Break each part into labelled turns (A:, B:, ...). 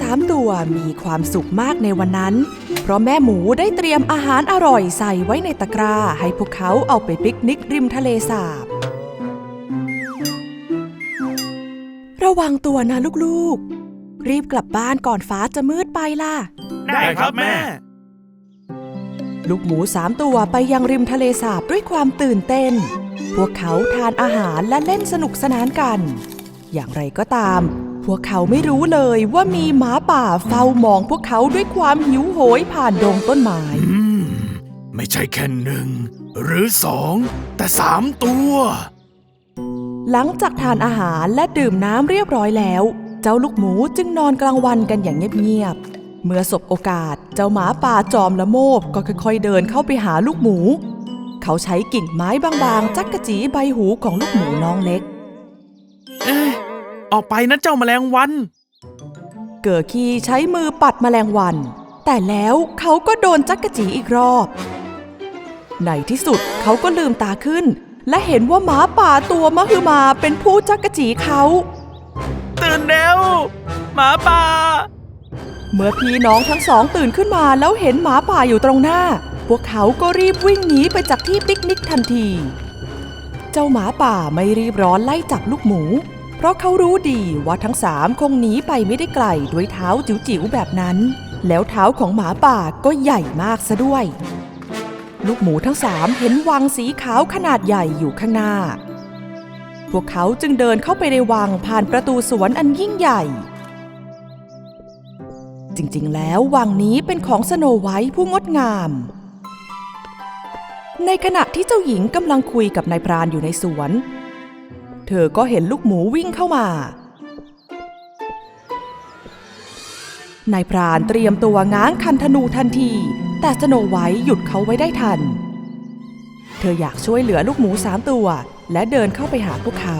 A: สามตัวมีความสุขมากในวันนั้น เพราะแม่หมูได้เตรียมอาหารอร่อยใส่ไว้ในตะกร้า ให้พวกเขาเอาไปปิกนิกริมทะเลสาบ ระวังตัวนะลูกๆ รีบกลับบ้านก่อนฟ้าจะมืดไปล่ะ
B: ได้ครับแม่
A: ลูกหมูสามตัวไปยังริมทะเลสาบด้วยความตื่นเต้น พวกเขาทานอาหารและเล่นสนุกสนานกัน อย่างไรก็ตามพ วกเขาไม่รู้เลยว่ามีหมาป่าเฝ้ามองพวกเขาด้วยความหิวโหยผ่านดงต้นไม้
B: อืมไม่ใช่แค่หนึ่งหรือสองแต่สามตัว
A: หลังจากทานอาหารและดื่มน้ำเรียบร้อยแล้ว เจ้าลูกหมูจึงนอนกลางวันกันอย่างเงียบๆเมื่อสบโอกาสเจ้าหมาป่าจอมละโมบก็ค่อยๆเดินเข้าไปหาลูกหมู เขาใช้กิ่งไม้บางๆ จักกะจีใบหูของลูกหมูน้องเล็ก
B: เอ๊ะ ออกไปนะเจ้าแมลงวัน
A: เกิดคีใช้มือปัดแมลงวัน แต่แล้วเขาก็โดนจักกะจีอีกรอบ ในที่สุดเขาก็ลืมตาขึ้น และเห็นว่าหมาป่าตัวมหึมาเป็นผู้จักกะจีเขา
B: ตื่นแล้วหมาป่า
A: เมื่อพี่น้องทั้งสองตื่นขึ้นมาแล้วเห็นหมาป่าอยู่ตรงหน้า พวกเขาก็รีบวิ่งหนีไปจากที่ปิกนิกทันที เจ้าหมาป่าไม่รีบร้อนไล่จับลูกหมู เพราะเขารู้ดีว่าทั้งสามคงหนีไปไม่ได้ไกลด้วยเท้าจิ๋วๆแบบนั้น แล้วเท้าของหมาป่าก็ใหญ่มากซะด้วย ลูกหมูทั้งสามเห็นวังสีขาวขนาดใหญ่อยู่ข้างหน้า พวกเขาจึงเดินเข้าไปในวังผ่านประตูสวนอันยิ่งใหญ่ จริงๆ แล้ววังนี้เป็นของสโนไวท์ผู้งดงาม ในขณะที่เจ้าหญิงกำลังคุยกับนายพรานอยู่ในสวน เธอก็เห็นลูกหมูวิ่งเข้ามานายพรานเตรียมตัวง้างคันธนูทันที แต่สโนไวท์หยุดเขาไว้ได้ทัน เธออยากช่วยเหลือลูกหมูสามตัว และเดินเข้าไปหาพวกเขา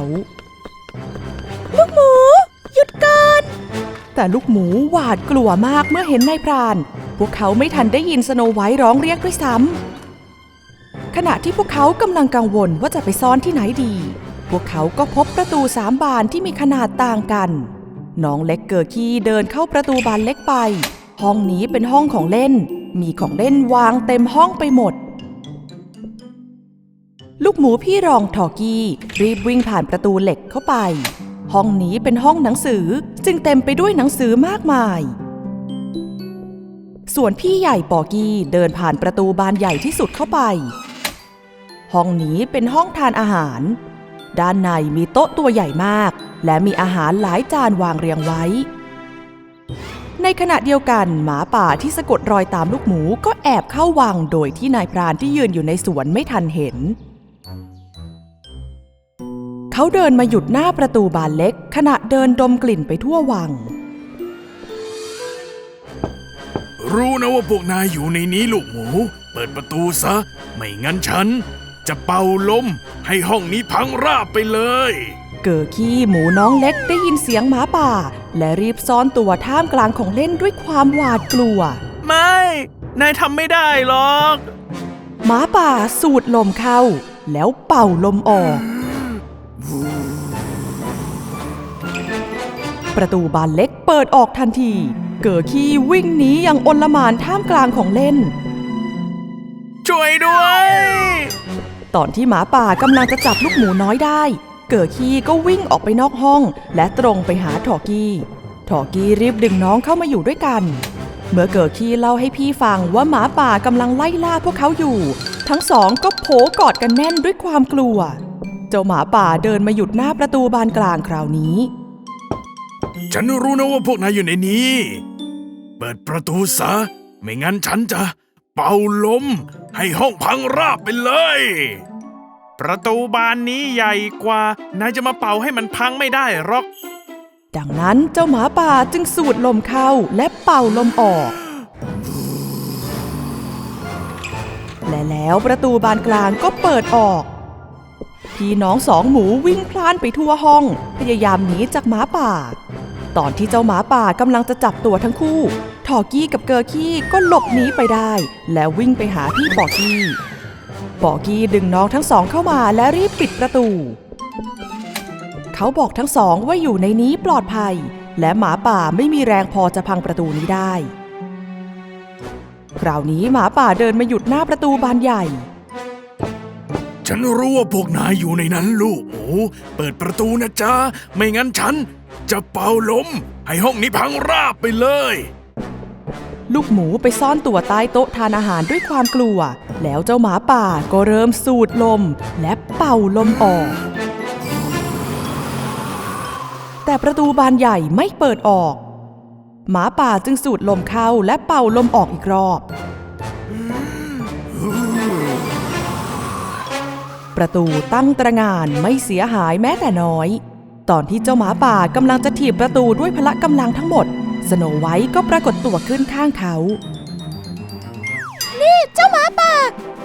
A: ลูกหมู หยุดก่อนแต่ลูกหมูหวาดกลัวมากเมื่อเห็นนายพราน พวกเขาไม่ทันได้ยินสโนไวท์ร้องเรียกด้วยซ้ำขณะที่พวกเขากำลังกังวลว่าจะไปซ่อนที่ไหนดี พวกเขาก็พบประตูสามบานที่มีขนาดต่างกัน น้องเล็กเกอร์คีเดินเข้าประตูบานเล็กไป ห้องนี้เป็นห้องของเล่น มีของเล่นวางเต็มห้องไปหมด ลูกหมูพี่รองทอกี้รีบวิ่งผ่านประตูเหล็กเข้าไป ห้องนี้เป็นห้องหนังสือจึงเต็มไปด้วยหนังสือมากมาย ส่วนพี่ใหญ่ปอกี้เดินผ่านประตูบานใหญ่ที่สุดเข้าไป ห้องนี้เป็นห้องทานอาหาร ด้านในมีโต๊ะตัวใหญ่มาก และมีอาหารหลายจานวางเรียงไว้ ในขณะเดียวกันหมาป่าที่สะกดรอยตามลูกหมูก็แอบเข้าวังโดยที่นายพรานที่ยืนอยู่ในสวนไม่ทันเห็น เขาเดินมาหยุดหน้าประตูบานเล็ก ขณะเดินดมกลิ่นไปทั่ววัง
B: รู้นะว่าพวกนายอยู่ในนี้ลูกหมู เปิดประตูซะ ไม่งั้นฉัน จะเป่าลมให้ห้องนี้พังราบไปเลย
A: เกิดขี้หมูน้องเล็กได้ยินเสียงหมาป่า และรีบซ่อนตัวท่ามกลางของเล่นด้วยความหวาดกลัว
B: ไม่ นายทำไม่ได้หรอก
A: หมาป่าสูดลมเข้า แล้วเป่าลมออก ประตูบานเล็กเปิดออกทันที เกิดขี้วิ่งหนีอย่างอนลหมานท่ามกลางของเล่น
B: ช่วยด้วย
A: ตอนที่หมาป่ากำลังจะจับลูกหมูน้อยได้ เกิดขี้ก็วิ่งออกไปนอกห้อง และตรงไปหาทอกี้ทอกี้รีบดึงน้องเข้ามาอยู่ด้วยกัน เมื่อเกิดขี้เล่าให้พี่ฟังว่าหมาป่ากำลังไล่ล่าพวกเขาอยู่ ทั้งสองก็โผกอดกันแน่นด้วยความกลัว เจ้าหมาป่าเดินมาหยุดหน้าประตูบานกลางคราวนี้
B: ฉันรู้นะว่าพวกนายอยู่ในนี้ เปิดประตูซะ ไม่งั้นฉันจะเป่าลมให้ห้องพังราบไปเลย ประตูบานนี้ใหญ่กว่า นายจะมาเป่าให้มันพังไม่ได้หรอก
A: ดังนั้นเจ้าหมาป่าจึงสูดลมเข้าและเป่าลมออก และแล้วประตูบานกลางก็เปิดออก พี่น้องสองหมูวิ่งพล่านไปทั่วห้อง พยายามหนีจากหมาป่า ตอนที่เจ้าหมาป่ากำลังจะจับตัวทั้งคู่ ทอกี้กับเกอร์กี้ก็หลบหนีไปได้ แล้ววิ่งไปหาพี่ปอกี้ ปอกี้ดึงน้องทั้งสองเข้ามาและรีบปิดประตู เขาบอกทั้งสองว่าอยู่ในนี้ปลอดภัย และหมาป่าไม่มีแรงพอจะพังประตูนี้ได้ คราวนี้หมาป่าเดินมาหยุดหน้าประตูบานใหญ่
B: ฉันรู้ว่าพวกนายอยู่ในนั้นลูกหมูเปิดประตูนะจ๊ะ ไม่งั้นฉันจะเป่าลมให้ห้องนี้พังราบไปเลย
A: ลูกหมูไปซ่อนตัวใต้โต๊ะทานอาหารด้วยความกลัว แล้วเจ้าหมาป่าก็เริ่มสูดลม และเป่าลมออก แต่ประตูบานใหญ่ไม่เปิดออก หมาป่าจึงสูดลมเข้าและเป่าลมออกอีกรอบ ประตูตั้งตระงานไม่เสียหายแม้แต่น้อย ตอนที่เจ้าหมาป่ากำลังจะถีบประตูด้วยพละกำลังทั้งหมด สโนไวท์ก็ปรากฏตัวขึ้นข้างเขา
C: นี่เจ้าหมาป่า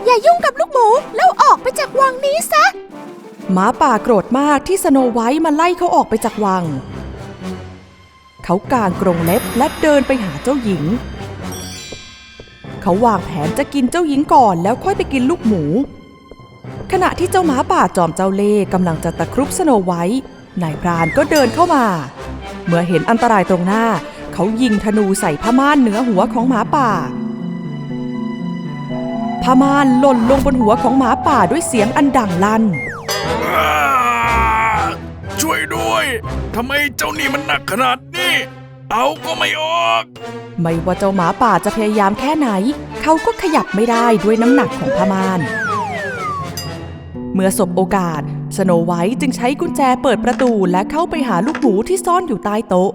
C: อย่ายุ่งกับลูกหมู แล้วออกไปจากวังนี้ซะ
A: หมาป่าโกรธมากที่สโนไวท์มาไล่เขาออกไปจากวัง เขากางกรงเล็บและเดินไปหาเจ้าหญิง เขาวางแผนจะกินเจ้าหญิงก่อนแล้วค่อยไปกินลูกหมู ขณะที่เจ้าหมาป่าจอมเจ้าเล่ห์กำลังจะตะครุบสโนไวท์นายพรานก็เดินเข้ามา เมื่อเห็นอันตรายตรงหน้า เขายิงธนูใส่ผ้าม่านเหนือหัวของหมาป่าผ้าม่านหล่นลงบนหัวของหมาป่าด้วยเสียงอันดังลั่น
B: อ่าช่วยด้วยทำไมเจ้านี่มันหนักขนาดนี้ เอาก็ไม่ออก
A: ไม่ว่าเจ้าหมาป่าจะพยายามแค่ไหน เขาก็ขยับไม่ได้ด้วยน้ำหนักของผ้าม่าน เมื่อสบโอกาส สโนไวท์จึงใช้กุญแจเปิดประตูและเข้าไปหาลูกหมูที่ซ่อนอยู่ใต้โต๊ะ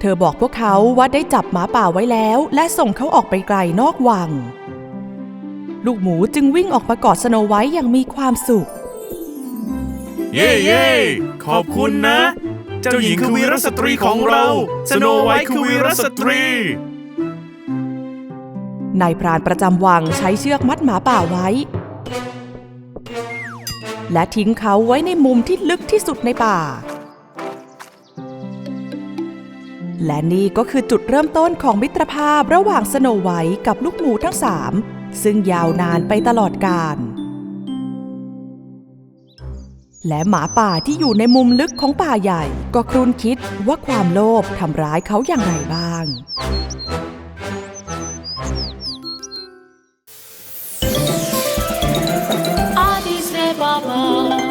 A: เธอบอกพวกเขาว่าได้จับหมาป่าไว้แล้ว และส่งเขาออกไปไกลนอกวัง ลูกหมูจึงวิ่งออกมากอดสโนไวท์อย่างมีความสุข
B: เย่เย่ขอบคุณนะ เจ้าหญิงคือวีรสตรีของเรา สโนไวท์คือวีรสตรี
A: นายพรานประจำวังใช้เชือกมัดหมาป่าไว้ และทิ้งเขาไว้ในมุมที่ลึกที่สุดในป่า และนี่ก็คือจุดเริ่มต้นของมิตรภาพระหว่างสโนไวท์กับลูกหมูทั้งสามซึ่งยาวนานไปตลอดกาลและหมาป่าที่อยู่ในมุมลึกของป่าใหญ่ ก็ครุ่นคิดว่าความโลภทำร้ายเขาอย่างไรบ้าง
D: Addis Ababa